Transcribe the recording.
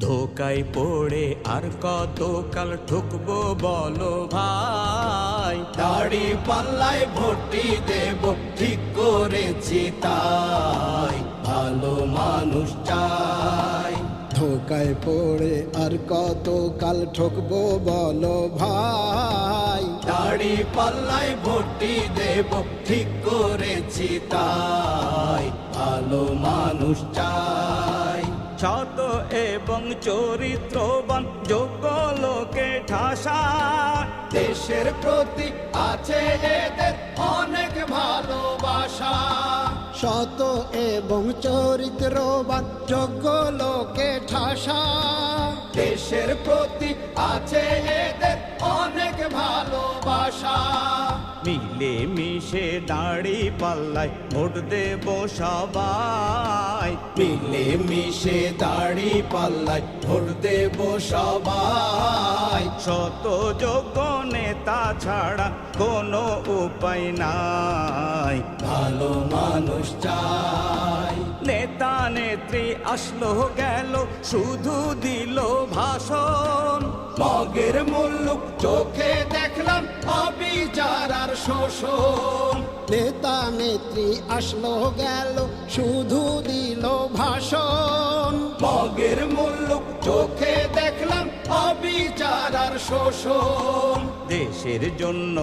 ধোকায় পড়ে আর কত কাল ঠুকবো বলো ভাই? দাড়ি পাল্লায় ভর্তি দেব ঠিক করেছি তাই। ভালো মানুষ চাই। ধোকায় পড়ে আর কত কাল ঠকবো বলো ভাই? দাড়ি পাল্লায় ভর্তি দেব ঠিক করেছি তাই। ভালো মানুষ চাই। সত এবং চরিত্রবান যোগ্য লোকে ঠাসা। দেশের প্রতি আছে এদের অনেক ভালোবাসা। শত এবং চরিত্রবান যোগ্য লোকে ঠাসা। দেশের প্রতি আছে এদের অনেক ভালোবাসা। মিলে মিশে দাড়ি পাল্লায় ভোট দেব সবাই মিলে মিশে দাড়ি পাল্লায় ভোট দেব সবাই। শত যোগ্য নেতা ছাড়া কোনো উপায় নাই। ভালো মানুষ চাই। নেতা নেত্রী আসলো, গেল, শুধু দিল ভাষণ। মগের মুল্লুক চোখে দেখলাম অবিচার আর শোষণ। নেতা নেত্রী আসলো, গেল, শুধু দিল ভাষণ। মগের মুল্লুক চোখে দেখলাম, অবিচার আর শোষণ। দেশের জন্য